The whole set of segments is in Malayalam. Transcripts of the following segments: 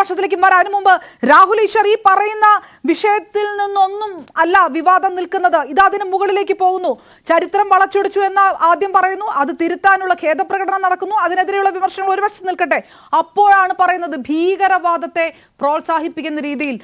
പ്രതിപക്ഷത്തിലേക്ക് മാറാൻ മുമ്പ് രാഹുൽ ഈശ്വർ ഈ പറയുന്ന വിഷയത്തിൽ നിന്നൊന്നും അല്ല വിവാദം നിൽക്കുന്നത്. ഇത് അതിന് മുകളിലേക്ക് പോകുന്നു. ചരിത്രം വളച്ചൊടിച്ചു എന്ന് ആദ്യം പറയുന്നു. അത് തിരുത്താനുള്ള ഖേദപ്രകടനം നടക്കുന്നു. അതിനെതിരെയുള്ള വിമർശനങ്ങൾ ഒരു വശത്ത് നിൽക്കട്ടെ. അപ്പോഴാണ് പറയുന്നത് ഭീകരവാദത്തെ പ്രോത്സാഹിപ്പിക്കുന്ന രീതിയിൽ.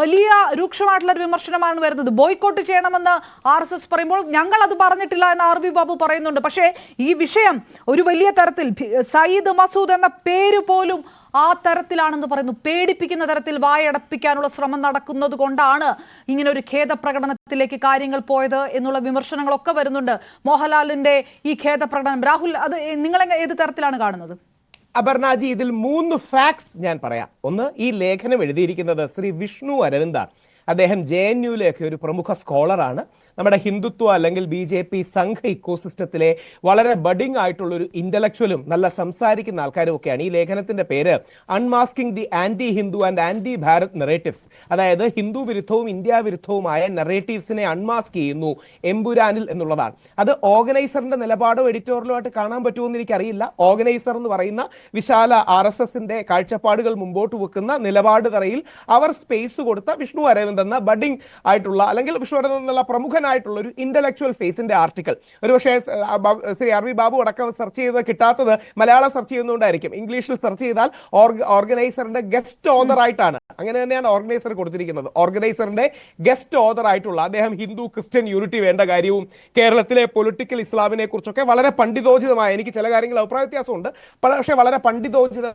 വലിയ രൂക്ഷമായിട്ടുള്ള വിമർശനമാണ് വരുന്നത്. ബോയ്ക്കോട്ട് ചെയ്യണമെന്ന് ആർ എസ് എസ് പറയുമ്പോൾ ഞങ്ങൾ അത് പറഞ്ഞിട്ടില്ല എന്ന് ആർ വി ബാബു പറയുന്നുണ്ട്. പക്ഷേ ഈ വിഷയം ഒരു വലിയ തരത്തിൽ സയ്യിദ് മസൂദ് എന്ന പേര് പോലും ആ തരത്തിലാണെന്ന് പറയുന്നു. പേടിപ്പിക്കുന്ന തരത്തിൽ വായടപ്പിക്കാനുള്ള ശ്രമം നടക്കുന്നത് കൊണ്ടാണ് ഇങ്ങനെ ഒരു ഖേദപ്രകടനത്തിലേക്ക് കാര്യങ്ങൾ പോയത് എന്നുള്ള വിമർശനങ്ങളൊക്കെ വരുന്നുണ്ട്. മോഹൻലാലിന്റെ ഈ ഖേദപ്രകടനം. രാഹുൽ അത് നിങ്ങൾ ഏത് തരത്തിലാണ് കാണുന്നത്? അപർണാജി ഇതിൽ മൂന്ന് ഫാക്ട്സ് ഞാൻ പറയാം. ഒന്ന് ഈ ലേഖനം എഴുതിയിരിക്കുന്നത് ശ്രീ വിഷ്ണു അരവിന്ദ അദ്ദേഹം ജെ എൻ യുയിലെയൊക്കെ ഒരു പ്രമുഖ സ്കോളറാണ് നമ്മുടെ ഹിന്ദുത്വ അല്ലെങ്കിൽ ബി ജെ പി സംഘ ഇക്കോസിസ്റ്റത്തിലെ വളരെ ബഡിങ് ആയിട്ടുള്ള ഒരു ഇന്റലക്ച്വലും നല്ല സംസാരിക്കുന്ന ആൾക്കാരും ഒക്കെയാണ് ഈ ലേഖനത്തിന്റെ പേര് unmasking the anti Hindu and anti Bharat narratives അതായത് ഹിന്ദു വിരുദ്ധവും ഇന്ത്യ വിരുദ്ധവുമായ നെറേറ്റീവ്സിനെ അൺമാസ്ക് ചെയ്യുന്നു എമ്പുരാനിൽ എന്നുള്ളതാണ്. അത് ഓർഗനൈസറിന്റെ നിലപാടോ എഡിറ്റോറിയലോ ആയിട്ട് കാണാൻ പറ്റുമെന്ന് എനിക്കറിയില്ല. ഓർഗനൈസർ എന്ന് പറയുന്ന വിശാല ആർ എസ് എസിന്റെ കാഴ്ചപ്പാടുകൾ മുമ്പോട്ട് വെക്കുന്ന നിലപാട് തറയിൽ അവർ സ്പേസ് കൊടുത്ത വിഷ്ണു അരവിന്ദ് എന്ന ബഡിങ് ആയിട്ടുള്ള അല്ലെങ്കിൽ വിഷ്ണു അരവിന്ദ് എന്നുള്ള പ്രമുഖനായിട്ടുള്ള ഒരു ഇന്റലക്ച്വൽ ഫേസിന്റെ ആർട്ടിക്കിൾ ഒരുപക്ഷെ പക്ഷേ ശ്രീ ആർ വി ബാബു അടക്കം സെർച്ച് ചെയ്ത് കിട്ടാത്തത് മലയാളം സെർച്ച് ചെയ്യുന്നതുകൊണ്ടായിരിക്കും. ഇംഗ്ലീഷിൽ സെർച്ച് ചെയ്താൽ ഓർഗനൈസറിന്റെ ഗസ്റ്റ് ഓദർ ആയിട്ടാണ്. അങ്ങനെ തന്നെയാണ് ഓർഗനൈസർ കൊടുത്തിരിക്കുന്നത്. ഓർഗനൈസറിന്റെ ഗസ്റ്റ് ഓദർ ആയിട്ടുള്ള അദ്ദേഹം ഹിന്ദു ക്രിസ്ത്യൻ യൂണിറ്റി വേണ്ട കാര്യവും കേരളത്തിലെ പൊളിറ്റിക്കൽ ഇസ്ലാമിനെ കുറിച്ചൊക്കെ വളരെ പണ്ഡിതോചിതമായ എനിക്ക് ചില കാര്യങ്ങൾ അഭിപ്രായ വ്യത്യാസമുണ്ട്. പക്ഷേ വളരെ പണ്ഡിതോചിത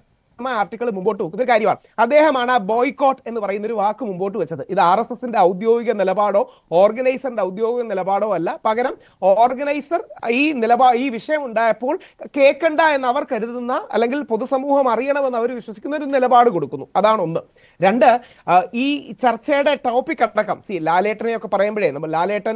ആർട്ടിക്കിൾ മുമ്പോട്ട് വെക്കുന്ന ഒരു കാര്യമാണ്. അദ്ദേഹമാണ് ബോയ്ക്കോട്ട് എന്ന് പറയുന്ന ഒരു വാക്ക് മുമ്പോട്ട് വെച്ചത്. ഇത് ആർ എസ് എസിന്റെ ഔദ്യോഗിക നിലപാടോ ഓർഗനൈസറിന്റെ ഔദ്യോഗിക നിലപാടോ അല്ല. പകരം ഓർഗനൈസർ ഈ നിലപാ ഈ വിഷയം ഉണ്ടായപ്പോൾ കേൾക്കണ്ട എന്ന് അവർ കരുതുന്ന അല്ലെങ്കിൽ പൊതുസമൂഹം അറിയണമെന്ന് അവർ വിശ്വസിക്കുന്ന ഒരു നിലപാട് കൊടുക്കുന്നു. അതാണ് ഒന്ന്. രണ്ട് ഈ ചർച്ചയുടെ ടോപ്പിക് അടക്കം സി ലാലേട്ടനെ ഒക്കെ പറയുമ്പോഴേ നമ്മൾ ലാലേട്ടൻ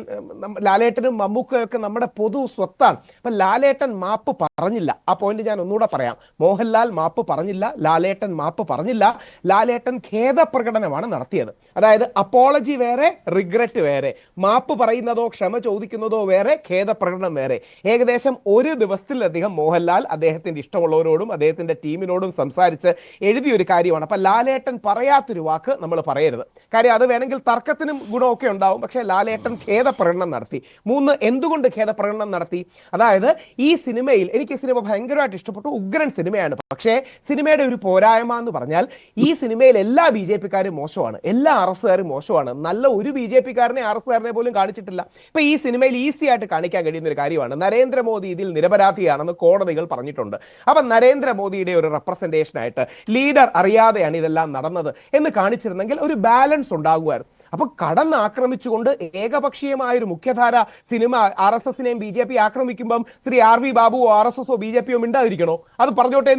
ലാലേട്ടനും മമ്മൂക്കയൊക്കെ നമ്മുടെ പൊതു സ്വത്താണ്. അപ്പൊ ലാലേട്ടൻ മാപ്പ് പറഞ്ഞില്ല. ആ പോയിന്റ് ഞാൻ ഒന്നുകൂടെ പറയാം. മോഹൻലാൽ മാപ്പ് പറഞ്ഞില്ല ലാലേട്ടൻ മാപ്പ് പറഞ്ഞില്ല. ലാലേട്ടൻ ഖേദപ്രകടനമാണ് നടത്തിയത്. അതായത് അപ്പോളജി വേറെ റിഗ്രറ്റ് വേറെ. മാപ്പ് പറയുന്നതോ ക്ഷമ ചോദിക്കുന്നതോ വേറെ ഖേദപ്രകടനം വേറെ. ഏകദേശം ഒരു ദിവസത്തിലധികം മോഹൻലാൽ അദ്ദേഹത്തിന്റെ ഇഷ്ടമുള്ളവരോടും അദ്ദേഹത്തിന്റെ ടീമിനോടും സംസാരിച്ച് എഴുതിയൊരു കാര്യമാണ്. അപ്പൊ ലാലേട്ടൻ പറയാത്തൊരു വാക്ക് നമ്മൾ പറയരുത്. കാര്യം അത് വേണമെങ്കിൽ തർക്കത്തിനും ഗുണമൊക്കെ ഉണ്ടാവും. പക്ഷേ ലാലേട്ടൻ ഖേദപ്രകടനം നടത്തി. മൂന്ന് എന്തുകൊണ്ട് ഖേദപ്രകടനം നടത്തി? അതായത് ഈ സിനിമയിൽ എനിക്ക് ഈ സിനിമ ഭയങ്കരമായിട്ട് ഇഷ്ടപ്പെട്ടു. ഉഗ്രൻ സിനിമയാണ് പക്ഷേ സിനിമയുടെ ഒരു പോരായ്മ എന്ന് പറഞ്ഞാൽ ഈ സിനിമയിൽ എല്ലാ ബി ജെ പിക്കാരും മോശമാണ്. എല്ലാ ആർ മോശമാണ്. നല്ല ഒരു ബി ജെ പിക്കാരനെ ആർ പോലും കാണിച്ചിട്ടില്ല. ഇപ്പൊ ഈ സിനിമയിൽ ഈസി ആയിട്ട് കാണിക്കാൻ കഴിയുന്ന ഒരു കാര്യമാണ്. നരേന്ദ്രമോദി ഇതിൽ നിരപരാധിയാണെന്ന് കോടതികൾ പറഞ്ഞിട്ടുണ്ട്. അപ്പൊ നരേന്ദ്രമോദിയുടെ ഒരു റെപ്രസെന്റേഷൻ ആയിട്ട് ലീഡർ അറിയാതെയാണ് ഇതെല്ലാം നടന്നത് എന്ന് കാണിച്ചിരുന്നെങ്കിൽ ഒരു ബാലൻസ് ഉണ്ടാകുമായിരുന്നു. അപ്പൊ കടന്ന് ആക്രമിച്ചുകൊണ്ട് ഏകപക്ഷീയമായ ഒരു മുഖ്യധാര സിനിമ ആർ എസ് എസിനെയും ബി ജെ പി ആക്രമിക്കുമ്പം ശ്രീ ആർ വി ബാബുവോ ആർ എസ് എസോ ബി ജെ പിയോ മിണ്ടാതിരിക്കണോ? അത് പറഞ്ഞോട്ടെ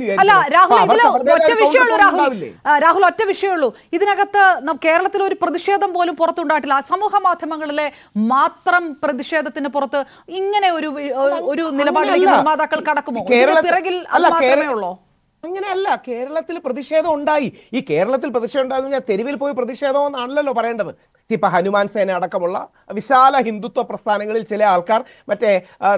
രാഹുൽ ഒറ്റ വിഷയമുള്ളൂ ഇതിനകത്ത് കേരളത്തിൽ ഒരു പ്രതിഷേധം പോലും പുറത്തുണ്ടായിട്ടില്ല. സമൂഹ മാധ്യമങ്ങളിലെ മാത്രം പ്രതിഷേധത്തിന് പുറത്ത് ഇങ്ങനെ ഒരു ഒരു നിലപാടിലേക്ക്. നിർമ്മാതാക്കൾ കടക്കുമോ? പിറകിൽ അത് അല്ല, മാത്രമേ ഉള്ളോ ഉള്ളൂ? അങ്ങനെയല്ല കേരളത്തിൽ പ്രതിഷേധം ഉണ്ടായി. ഈ കേരളത്തിൽ പ്രതിഷേധം ഉണ്ടായെന്ന് പറഞ്ഞാൽ തെരുവിൽ പോയി പ്രതിഷേധം എന്നാണല്ലോ പറയേണ്ടത്. ഇപ്പൊ ഹനുമാൻ സേന അടക്കമുള്ള വിശാല ഹിന്ദുത്വ പ്രസ്ഥാനങ്ങളിൽ ചില ആൾക്കാർ മറ്റേ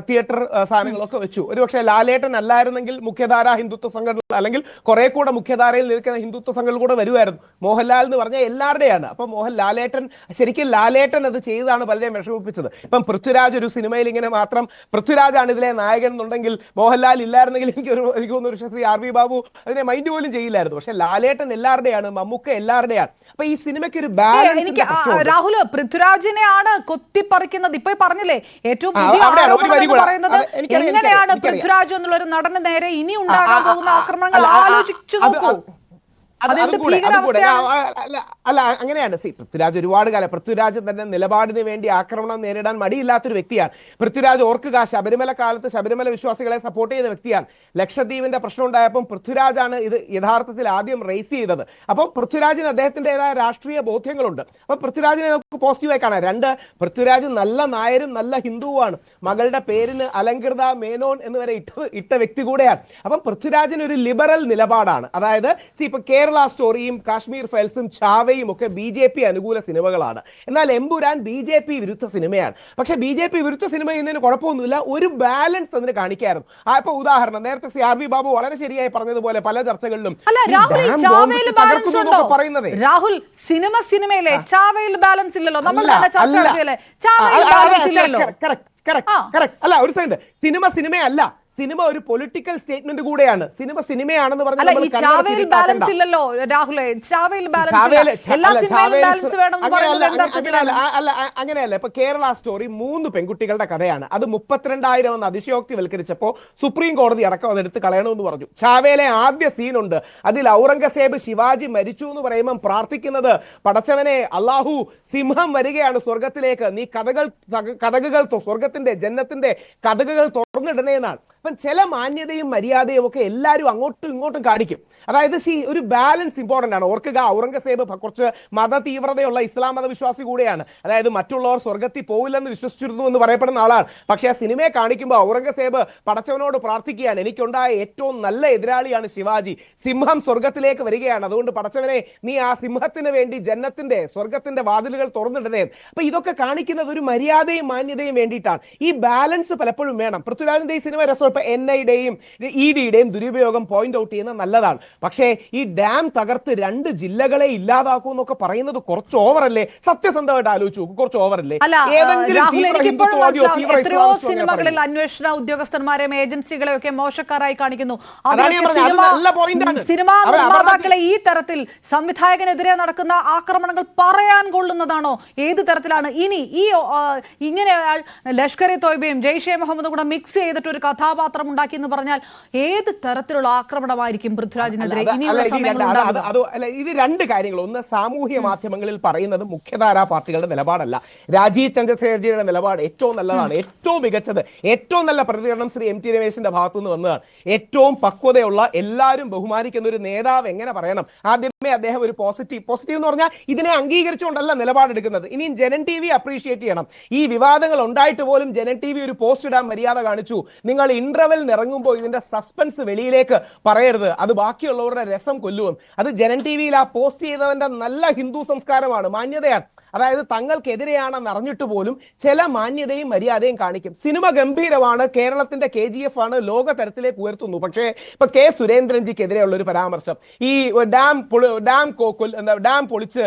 തിയേറ്റർ സാധനങ്ങളൊക്കെ വെച്ചു. ഒരുപക്ഷെ ലാലേട്ടൻ അല്ലായിരുന്നെങ്കിൽ മുഖ്യധാര ഹിന്ദുത്വ സംഘടന അല്ലെങ്കിൽ കുറെ കൂടെ മുഖ്യധാരയിൽ നിൽക്കുന്ന ഹിന്ദുത്വ സംഘടന കൂടെ വരുമായിരുന്നു. മോഹൻലാൽ എന്ന് പറഞ്ഞാൽ എല്ലാവരുടെയാണ്. അപ്പൊ മോഹൻ ലാലേട്ടൻ ശരിക്കും ലാലേട്ടൻ അത് ചെയ്താണ് പലരെയും വിഷമിപ്പിച്ചത്. ഇപ്പം പൃഥ്വിരാജ് ഒരു സിനിമയിൽ ഇങ്ങനെ മാത്രം പൃഥ്വിരാജാണ് ഇതിലെ നായകൻ എന്നുണ്ടെങ്കിൽ മോഹൻലാൽ ഇല്ലായിരുന്നെങ്കിൽ എനിക്ക് ഒരു എനിക്ക് തോന്നുന്നു ശ്രീ ആർ വി ബാബു അതിനെ മൈൻഡ് പോലും ചെയ്യില്ലായിരുന്നു. പക്ഷെ ലാലേട്ടൻ എല്ലാവരുടെയാണ് മമ്മൂക്ക എല്ലാവരുടെയാണ്. അപ്പൊ ഈ സിനിമയ്ക്ക് ഒരു ബാലൻസ് രാഹുൽ പൃഥ്വിരാജിനെയാണ് കൊത്തിപ്പറിക്കുന്നത്. ഇപ്പൊ പറഞ്ഞില്ലേ ഏറ്റവും പുതിയ ആരോപണം എന്ന് പറയുന്നത് എങ്ങനെയാണ് പൃഥ്വിരാജ് എന്നുള്ള ഒരു നടന് നേരെ ഇനി ഉണ്ടാകാൻ പോകുന്ന ആക്രമണങ്ങൾ ആലോചിച്ചു നോക്കൂ. അല്ല, അല്ല അങ്ങനെയാണ് സി പൃഥ്വിരാജ് ഒരുപാട് കാലം പൃഥ്വിരാജ് തന്നെ നിലപാടിന് വേണ്ടി ആക്രമണം നേരിടാൻ മടിയില്ലാത്തൊരു വ്യക്തിയാണ്. പൃഥ്വിരാജ് ഓർക്കുക ശബരിമല കാലത്ത് ശബരിമല വിശ്വാസികളെ സപ്പോർട്ട് ചെയ്ത വ്യക്തിയാണ്. ലക്ഷദ്വീപിന്റെ പ്രശ്നം ഉണ്ടായപ്പോൾ പൃഥ്വിരാജാണ് ഇത് യഥാർത്ഥത്തിൽ ആദ്യം റേസ് ചെയ്തത്. അപ്പോൾ പൃഥ്വിരാജിന് അദ്ദേഹത്തിന്റെതായ രാഷ്ട്രീയ ബോധ്യങ്ങളുണ്ട്. അപ്പോൾ പൃഥ്വിരാജിനെ നമുക്ക് പോസിറ്റീവായി കാണാം. രണ്ട് പൃഥ്വിരാജ് നല്ല നായരും നല്ല ഹിന്ദുവുമാണ്. മകളുടെ പേരിന് അലങ്കൃത മേനോൻ എന്ന് വരെ ഇട്ട ഇട്ട വ്യക്തി കൂടെയാണ്. അപ്പം പൃഥ്വിരാജിന് ഒരു ലിബറൽ നിലപാടാണ്. അതായത് സി ഇപ്പൊ കെ കേരള സ്റ്റോറിയും കാശ്മീർ ഫയൽസും ചാവയും ഒക്കെ ബി ജെ പി അനുകൂല സിനിമകളാണ്. എന്നാൽ എമ്പുരാൻ ബി ജെ പി വിരുദ്ധ സിനിമയാണ്. പക്ഷേ ബി ജെ പി വിരുദ്ധ സിനിമ ചെയ്യുന്നതിന് കുഴപ്പമൊന്നുമില്ല. ഒരു ബാലൻസ് അതിന് കാണിക്കായിരുന്നു. ആ ഇപ്പൊ ഉദാഹരണം നേരത്തെ സി ആർ ബി ബാബു വളരെ ശരിയായി പറഞ്ഞതുപോലെ പല ചർച്ചകളിലും പറയുന്നതേ. രാഹുൽ സിനിമ സിനിമയിലെ ചാവയിൽ ബാലൻസ് ഇല്ലല്ലോ? നമ്മൾ ചർച്ച. നടത്തിയല്ലേ? ചാവയിൽ ബാലൻസ് ഇല്ലല്ലോ? അല്ല ഒരു സെക്കൻഡ് സിനിമ സിനിമയല്ല. സിനിമ ഒരു പൊളിറ്റിക്കൽ സ്റ്റേറ്റ്മെന്റ് കൂടെയാണ്. സിനിമ സിനിമയാണെന്ന് പറഞ്ഞാൽ അല്ല രാഹുലെ? അങ്ങനെയല്ല, ഇപ്പൊ കേരള സ്റ്റോറി മൂന്ന് പെൺകുട്ടികളുടെ കഥയാണ്. അത് മുപ്പത്തിരണ്ടായിരം എന്ന് അതിശയോക്തി വൽക്കരിച്ചപ്പോ സുപ്രീം കോടതി അടക്കം അതെടുത്ത് കളയണമെന്ന് പറഞ്ഞു. ചാവേലെ ആദ്യ സീനുണ്ട്. അതിൽ ഔറംഗസേബ് ശിവാജി മരിച്ചു എന്ന് പറയുമ്പോൾ പ്രാർത്ഥിക്കുന്നത് പടച്ചവനെ അള്ളാഹു സിംഹം വരികയാണ് സ്വർഗത്തിലേക്ക്. നീ കഥകൾ കഥകൾ സ്വർഗത്തിന്റെ ജന്നത്തിന്റെ കഥകുകൾ തുറന്നിടണേ എന്നാണ്. അപ്പം ചില മാന്യതയും മര്യാദയും ഒക്കെ എല്ലാവരും അങ്ങോട്ടും ഇങ്ങോട്ടും കാണിക്കും. അതായത് സി ഒരു ബാലൻസ് ഇമ്പോർട്ടന്റ് ആണ്. ഓർക്കുക ഔറംഗസേബ് കുറച്ച് മത തീവ്രതയുള്ള ഇസ്ലാം മതവിശ്വാസി കൂടെയാണ്. അതായത് മറ്റുള്ളവർ സ്വർഗത്തിൽ പോവില്ലെന്ന് വിശ്വസിച്ചിരുന്നു എന്ന് പറയപ്പെടുന്ന ആളാണ്. പക്ഷേ ആ സിനിമയെ കാണിക്കുമ്പോൾ ഔറംഗസേബ് പടച്ചവനോട് പ്രാർത്ഥിക്കുകയാണ്. എനിക്കുണ്ടായ ഏറ്റവും നല്ല എതിരാളിയാണ് ശിവാജി. സിംഹം സ്വർഗത്തിലേക്ക് വരികയാണ്. അതുകൊണ്ട് പടച്ചവനെ നീ ആ സിംഹത്തിന് വേണ്ടി ജന്നത്തിന്റെ സ്വർഗത്തിന്റെ വാതിലുകൾ തുറന്നിടണേ അപ്പൊ ഇതൊക്കെ കാണിക്കുന്നത് ഒരു മര്യാദയും മാന്യതയും വേണ്ടിയിട്ടാണ്. ഈ ബാലൻസ് പലപ്പോഴും വേണം. പൃഥ്വിരാജിന്റെ ഈ സിനിമ രസം ഇപ്പൊ എൻ ഐയുടെയും ഇ ഡിയുടെയും ദുരുപയോഗം പോയിന്റ് ഔട്ട് ചെയ്യുന്നത് നല്ലതാണ്. പക്ഷേ ഈ ഡാം തകർത്ത് രണ്ട് ജില്ലകളെ ഇല്ലാതാക്കൂ എന്നൊക്കെ പറയുന്നത് കുറച്ച് ഓവറല്ലേ സത്യസന്ധമായിട്ട് ആലോചിച്ചു നോക്കും കുറച്ച് ഓവറല്ലേ എത്രയോ സിനിമകളിൽ അന്വേഷണ ഉദ്യോഗസ്ഥന്മാരെയും ഏജൻസികളെയും ഒക്കെ മോശക്കാരായി കാണിക്കുന്നു. സിനിമ നിർമ്മാതാക്കളെ ഈ തരത്തിൽ സംവിധായകനെതിരെ നടക്കുന്ന ആക്രമണങ്ങൾ പറയാൻ കൊള്ളുന്നതാണോ? ഏത് തരത്തിലാണ്? ഇനി ഈ ഇങ്ങനെ ലഷ്കർ ഇ തോയ്ബയും ജെയ്ഷെ മുഹമ്മദും കൂടെ മിക്സ് ചെയ്തിട്ട് ഒരു കഥാപാത്രം ഉണ്ടാക്കി എന്ന് പറഞ്ഞാൽ ഏത് തരത്തിലുള്ള ആക്രമണമായിരിക്കും പൃഥ്വിരാജിനെതിരെ? ഇനിയുള്ള ഇത് രണ്ട് ഇത് കാര്യങ്ങൾ. ഒന്ന് സാമൂഹ്യ മാധ്യമങ്ങളിൽ പറയുന്നത് മുഖ്യധാരാ പാർട്ടികളുടെ നിലപാടല്ല. രാജീവ് ചന്ദ്രശേഖർജിയുടെ നിലപാട് ഏറ്റവും നല്ലതാണ്. ഏറ്റവും മികച്ചത് ഏറ്റവും നല്ല പ്രതികരണം ശ്രീ എം ടി രമേശിന്റെ ഭാഗത്തുനിന്ന് വന്നതാണ്. ഏറ്റവും പക്വതയുള്ള എല്ലാവരും ബഹുമാനിക്കുന്ന ഒരു നേതാവ് എങ്ങനെ പറയണം? ആദ്യമേ അദ്ദേഹം ഒരു പോസിറ്റീവ് പോസിറ്റീവ് എന്ന് പറഞ്ഞാൽ ഇതിനെ അംഗീകരിച്ചുകൊണ്ടല്ല നിലപാടെടുക്കുന്നത് ഇനിയും ജനൻ ടി വി അപ്രീഷിയേറ്റ് ചെയ്യണം. ഈ വിവാദങ്ങൾ ഉണ്ടായിട്ട് പോലും ജനൻ ടി വി ഒരു പോസ്റ്റ് ഇടാൻ മര്യാദ കാണിച്ചു നിങ്ങൾ ഇന്റർവെൽ ഇറങ്ങുമ്പോൾ ഇതിന്റെ സസ്പെൻസ് വെളിയിലേക്ക് പറയരുത്. അത് ബാക്കിയുള്ളവരുടെ രസം കൊല്ലുമെന്ന് അത് ജനൻ ടി വിയിൽ ആ പോസ്റ്റ് ചെയ്തവന്റെ നല്ല ഹിന്ദു സംസ്കാരമാണ്. മാന്യതയാണ്. അതായത് തങ്ങൾക്കെതിരെയാണെന്ന് അറിഞ്ഞിട്ട് പോലും ചില മാന്യതയും മര്യാദയും കാണിക്കും. സിനിമ ഗംഭീരമാണ്. കേരളത്തിന്റെ കെ ജി എഫ് ആണ് ലോക തരത്തിലേക്ക് ഉയർത്തുന്നു. പക്ഷേ ഇപ്പൊ കെ സുരേന്ദ്രൻജിക്കെതിരെയുള്ള ഒരു പരാമർശം. ഈ ഡാം ഡാം കോക്കുൽ എന്താ ഡാം പൊളിച്ച്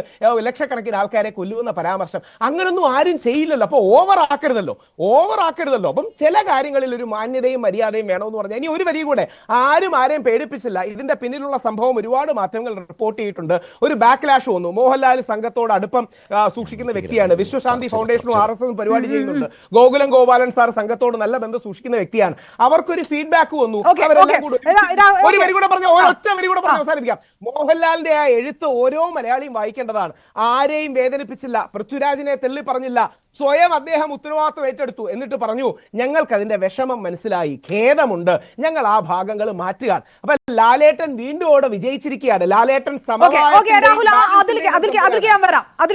ലക്ഷക്കണക്കിന് ആൾക്കാരെ കൊല്ലുമെന്ന പരാമർശം. അങ്ങനൊന്നും ആരും ചെയ്യില്ലല്ലോ. അപ്പൊ ഓവർ ആക്കരുതല്ലോ ഓവർ ആക്കരുതല്ലോ അപ്പം ചില കാര്യങ്ങളിൽ ഒരു മാന്യതയും മര്യാദയും വേണമെന്ന് പറഞ്ഞാൽ ഇനി ഒരു വരി കൂടെ ആരും ആരെയും പേടിപ്പിച്ചില്ല. ഇതിന്റെ പിന്നിലുള്ള സംഭവം ഒരുപാട് മാധ്യമങ്ങൾ റിപ്പോർട്ട് ചെയ്തിട്ടുണ്ട്. ഒരു ബാക്ക്ലാഷ് വന്നു. മോഹൻലാൽ സംഘത്തോട് അടുപ്പം സൂക്ഷിക്കുന്ന വ്യക്തിയാണ്. വിശ്വശാന്തി ഫൗണ്ടേഷനും ആർ എസ് എസും പരിപാടി ചെയ്യുന്നുണ്ട്. ഗോകുലം ഗോപാലൻ സാർ സംഘത്തോട് നല്ല ബന്ധം സൂക്ഷിക്കുന്ന വ്യക്തിയാണ്. അവർക്കൊരു ഫീഡ്ബാക്ക് വന്നു. ഒരു. വരി കൂടെ പറഞ്ഞു ഒരൊറ്റ വരി കൂടെ പറഞ്ഞ് അവസാനിപ്പിക്കാം. മോഹൻലാലിന്റെ ആ എഴുത്ത് ഓരോ മലയാളിയും വായിക്കേണ്ടതാണ്. ആരെയും വേദനിപ്പിച്ചില്ല. പൃഥ്വിരാജിനെ തെള്ളി പറഞ്ഞില്ല. സ്വയം അദ്ദേഹം ഉത്തരവാദിത്വം ഏറ്റെടുത്തു എന്നിട്ട് പറഞ്ഞു ഞങ്ങൾക്ക് അതിന്റെ വിഷമം മനസ്സിലായി. ഖേദമുണ്ട്. ഞങ്ങൾ ആ ഭാഗങ്ങൾ മാറ്റുക അപ്പൊ ലാലേട്ടൻ വീണ്ടും അവിടെ വിജയിച്ചിരിക്കുകയാണ്. ലാലേട്ടൻ ഓക്കെ